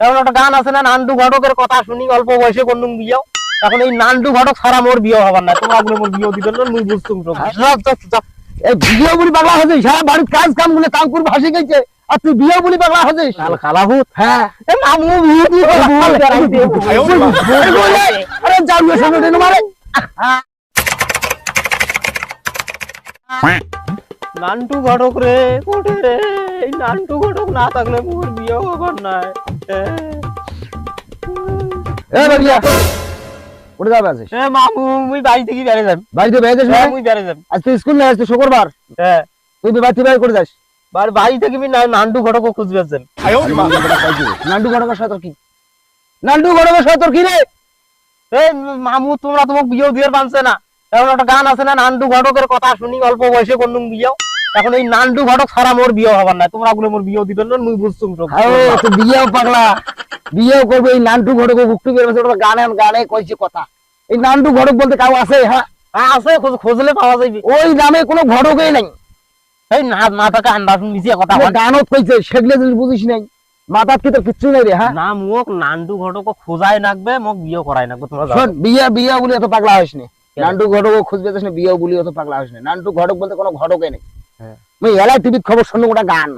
এখন একটা গান আছে না নান্ডু ঘটকের কথা শুনি অল্প বয়সে কোন বিয়েও। এখন এই নান্ডু ঘটক ছাড়া মোর বিয়ে হবার না তোমরা বলে মোর বিয়ে দিবেন না মুই বুঝতুম সব এই বিয়ে বলি পাগলা হয়েছিস সারা বাড়ির কাজ কামগুলো কাম করে ভাসি গেছে আর তুই বিয়ে বলি পাগলা হয়েছিস? কাল কালাভূত। হ্যাঁ। এ মামু বিয়ে দিয়ে আরে যাও গিয়ে সামনে টেনে মারে। নান্টু ঘটক রে কোটে রে। এই নান্টু ঘটক না থাকলে মোর বিয়ে হবার নাই। এ যাবে আছিস? এ মামু মুই বাড়ি থেকে বেড়ে যাম? বাড়িতে বেড়ে যাস হ্যাঁ মুই বেড়ে যাম। আজ তুই স্কুল নেই আজ তুই শুক্রবার। হ্যাঁ। তুই তো বাড়িতে বাইরে করে যাস? বার বাড়ি থেকে আমি না- নান্টু খুঁজবে যাম নান্ডু ঘটকের সাথে কি? নান্ডু ঘটকের সাথে কি রে? এই মামু তোমরা তোমাকে বিয়ে দিয়ে পানছে না। এখন একটা গান আছে না নান্ডু ঘটকের কথা শুনি অল্প বয়সে কোন বিয়েও। এখন এই নান্ডু ঘটক ছাড়া মোর বিয়ে হবার না তোমরা বলে মোর বিয়ে দিবেন না মুই বুঝতুম আরে বিয়েও পাগলা। বিয়েও করবে এই নান্টু ঘটক গুকটু বের ওটা গানে গানে কইছে কথা। এই নান্টু ঘটক বলতে কাউ আছে? হ্যাঁ। হ্যাঁ আছে খোঁজ- খুঁজলে পাওয়া যাবে ওই নামে কোনো ঘটকই নাই। এই না মাথাকে আন্দাজ মিশিয়ে কথা গানত কইছে সেগুলো যদি বুঝিস নাই। মাথার কি তোর কিচ্ছু নাই রে হ্যাঁ? না মোক নান্ডু ঘটক খোঁজাই নাকবে মোক বিয়ে করাই নাকবে তোমরা। শোন বিয়ে বিয়ে বলি অত পাগলা হইস নি। নান্টু ঘটক খুঁজবে বিয়ে বলি অত পাগলা হইস না। নান্টু ঘটক বলতে কোনো ঘটকই নেই। মই এলাই টিভিত খবর শুনো ওটা গান।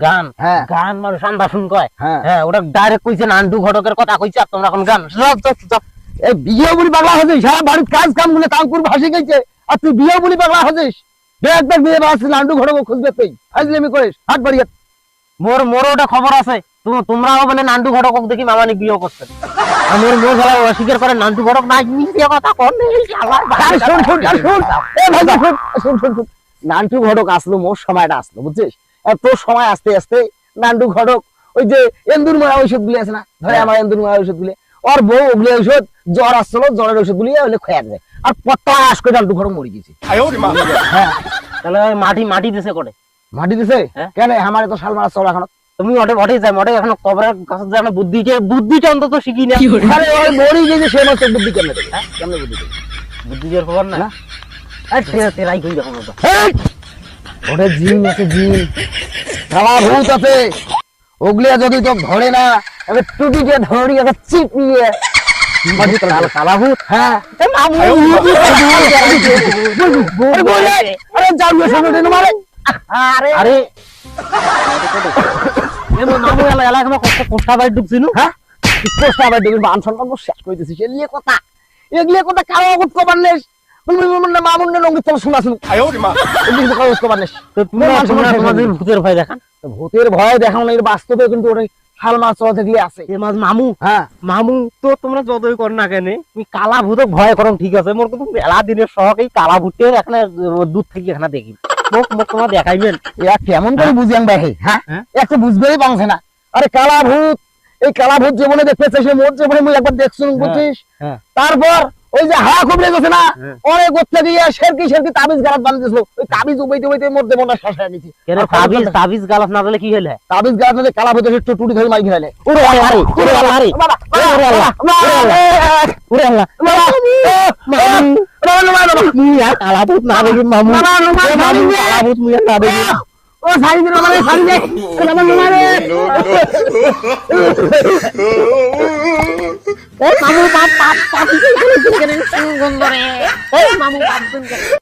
গান? হ্যাঁ। গান মানুষ আন্দা কয়। হ্যাঁ। হ্যাঁ ওটা ডাইরেক্ট কইছে নান্ডু ঘটকের কথা কইছে আর তোমরা এখন গান। সব সব সব এই বিয়ে বলি পাগলা হয়েছিস সারা বাড়ির কাজ কামগুলো কাম করে গেছে। আর তুই বিয়ে বলি পাগলা হয়েছিস একবার বিয়ে বাসছে নান্টু ঘটক খুঁজবে তুই আজকে করিস হাট বাড়িয়ে মোর মোর ওটা খবর আছে। তোম- তোমরাও বলে নান্টু ঘটক দেখি মামানি বিয়ে করছেন আর মোর অস্বীকার করে নান্টু ঘটক না মিশিয়ে কথা কর আরে শোন শোন আরে এ ভাই শোন শোন শোন শোন। নান্টু ঘটক আসলো মোর সময়টা আসলো বুঝছিস? তোর সময় আসতে আসতে নান্টু ঘটক ওই যে এন্দুর মারা ঔষধ গুলি আছে না? ধরে আমার এন্দুর মারা ঔষধ গুলি ওর বউ ওগুলি ঔষধ জ্বর আসছিল জ্বরের ঔষধ গুলি ওগুলি খোয়া যায়। আর পটাশ করে নান্টু ঘটক মরে গেছে। হ্যাঁ। তাহলে মাটি মাটি দিছে করে মাটি দিছে? হ্যাঁ। কেন? আমার তো শাল মারা চল এখন। তুমি ওটে ওটে যাই ওটে এখন কবরের কাছে যাই বুদ্ধিকে বুদ্ধিটা অন্তত শিখি না আরে ওই মরে গেছে সে মাত্র বুদ্ধি কেমনে দেবে হ্যাঁ। কেমনে বুদ্ধি দেবে বুদ্ধির খবর না। জিন আছে জিন। ভূত আছে। যদি তো ধরে না এবার ধরি এবার চিপিয়ে। কালা ভূত। হ্যাঁ। আরে আরে হ্যাঁ? মান শেষ করে কথা। এগুলি কথা কারও কবার নেস। মান হয়ে হ্যাঁ কালা ভূতক ভয় ঠিক আছে মেলা দিনের শখ এই কালা ভূতের এখানে দূর থেকে এখানে দেখি তোমার দেখাইবেন এরা কেমন করে বুঝি আমি ভাই হ্যাঁ হ্যাঁ? বুঝবেই না আরে কালা ভূত এই কালা ভূত জীবনে দেখতেছে সে মোর জীবনে একবার দেখছুন বুঝছিস হ্যাঁ। তারপর ওই যে হাওয়া খুবলে গেছে না হ্যাঁ। অনেক করতে দিয়ে শেরকি শেরকি তাবিজ গালাত বানিয়ে দিছিল ওই তাবিজ উবাইতে উবাইতে মোর জীবনটা শেষ হয়ে গেছে কেন তাবিজ তাবিজ গালাস না দিলে কি হইলে তাবিজ গালাত মানে কালা ভূত এসে টুটি ধরে মারি খেলে ওরে আল্লাহ রে ওরে আল্লাহ রে বাবা, ওরে আল্লাহ ওরে আল্লাহ না না ও সারি দিন মানে সারি দে আমার মারে এই মামু বাপ বাপ বাপ গন্ধ রে এই মামু বাপ